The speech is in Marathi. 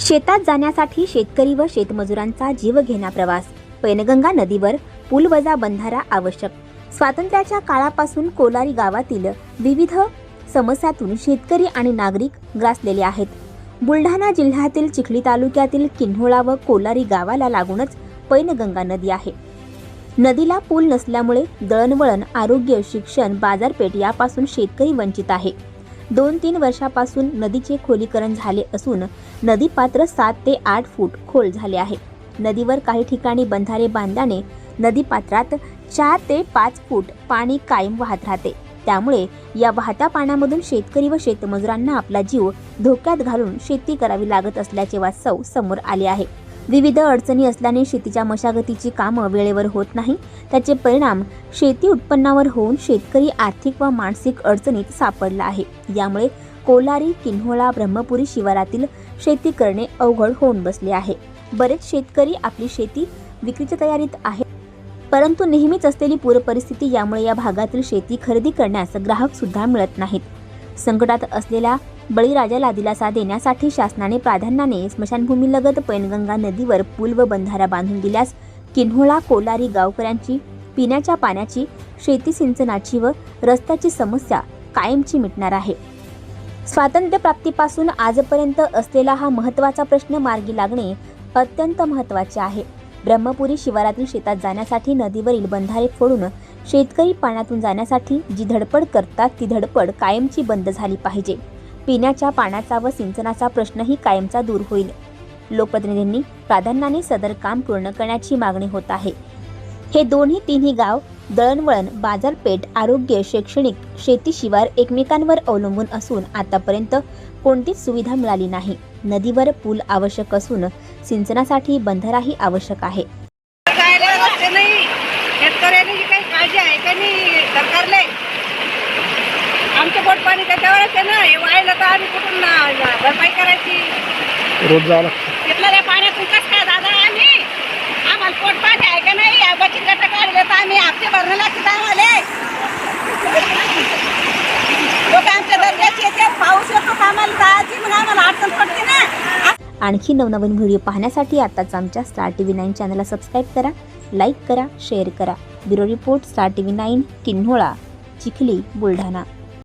शेतात जाण्यासाठी शेतकरी व शेतमजुरांचा जीव घेणा प्रवास. पैनगंगा नदीवर पूल वजा बंधारा आवश्यक. स्वातंत्र्याच्या काळापासून कोलारी गावातील विविध समस्यातून शेतकरी आणि नागरिक ग्रासलेले आहेत. बुलढाणा जिल्ह्यातील चिखली तालुक्यातील किन्होळा व कोलारी गावाला लागूनच पैनगंगा नदी आहे. नदीला पूल नसल्यामुळे दळणवळण आरोग्य शिक्षण बाजारपेठ यापासून शेतकरी वंचित आहे. दोन तीन वर्षापासून नदीचे खोलीकरण झाले असून नदी पात्र सात ते आठ फूट खोल झाले आहे. नदीवर काही ठिकाणी बंधारे बांधल्याने नदीपात्रात चार ते पाच फूट पाणी कायम वाहत राहते. त्यामुळे या वाहत्या पाण्यामधून शेतकरी व शेतमजुरांना आपला जीव धोक्यात घालून शेती करावी लागत असल्याचे वास्तव समोर आले आहे. विविध अडचणी असल्याने शेतीच्या मशागतीची कामं वेळेवर होत नाही. त्याचे परिणाम शेती उत्पन्नावर होऊन शेतकरी आर्थिक व मानसिक अडचणीत सापडला आहे. यामुळे कोलारी किन्होळा ब्रह्मपुरी शिवारातील शेती करणे अवघड होऊन बसले आहे. बरेच शेतकरी आपली शेती विक्रीच्या तयारीत आहे परंतु नेहमीच असलेली पूरपरिस्थिती यामुळे या भागातील शेती खरेदी करण्यास ग्राहक सुद्धा मिळत नाहीत. संकटात असलेल्या बळीराजाला दिलासा देण्यासाठी शासनाने प्राधान्याने स्मशानभूमीलगत पैनगंगा नदीवर पूल व बंधारा बांधून दिल्यास किन्होळा कोलारी गावकऱ्यांची पिण्याच्या पाण्याची शेती सिंचनाची व रस्त्याची समस्या कायमची मिटणार आहे. स्वातंत्र्यप्राप्तीपासून आजपर्यंत असलेला हा महत्त्वाचा प्रश्न मार्गी लागणे अत्यंत महत्त्वाचे आहे. ब्रह्मपुरी शिवारातील शेतात जाण्यासाठी नदीवरील बंधारे फोडून शेतकरी पाण्यातून जाण्यासाठी जी धडपड करतात ती धडपड कायमची बंद झाली पाहिजे. पिण्याच्या पाण्याचा व सिंचनाचा प्रश्नही कायमचा दूर होईल. लोकप्रतिनिधींनी प्राधान्याने सदर काम पूर्ण करण्याची मागणी होत आहे. हे दोन्ही तिन्ही गाव दळणवळण बाजारपेठ आरोग्य शैक्षणिक शेतीशिवार एकमेकांवर अवलंबून असून आतापर्यंत कोणतीच सुविधा मिळाली नाही. नदीवर पूल आवश्यक असून सिंचनासाठी बंधाराही आवश्यक आहे. काही काळजी आहे का नाही? सरकारला? आमचं पोट पाणी त्याच्यावरच आहे ना. हे वाहिलं तर आम्ही कुठून ना- भरपाई करायची? रोज जावं लागतं. काय दादा आम्ही. आम्हाला पोट पाणी आहे का नाही? या बचत गट काढले तर आम्ही हप्ते भरणं लागतात आम्हाला लोक आमच्या दर्जाचे येते पाऊस येतो तर आम्हाला? जायची मग आम्हाला अडचण पडते ना. आणखी नवनवीन व्हिडिओ पाहण्यासाठी आताच आमच्या स्टार टी व्ही नाईन चॅनलला सबस्क्राईब करा लाईक करा शेअर करा. Bureau report star T V nine Kinhola Chikhli Buldhana.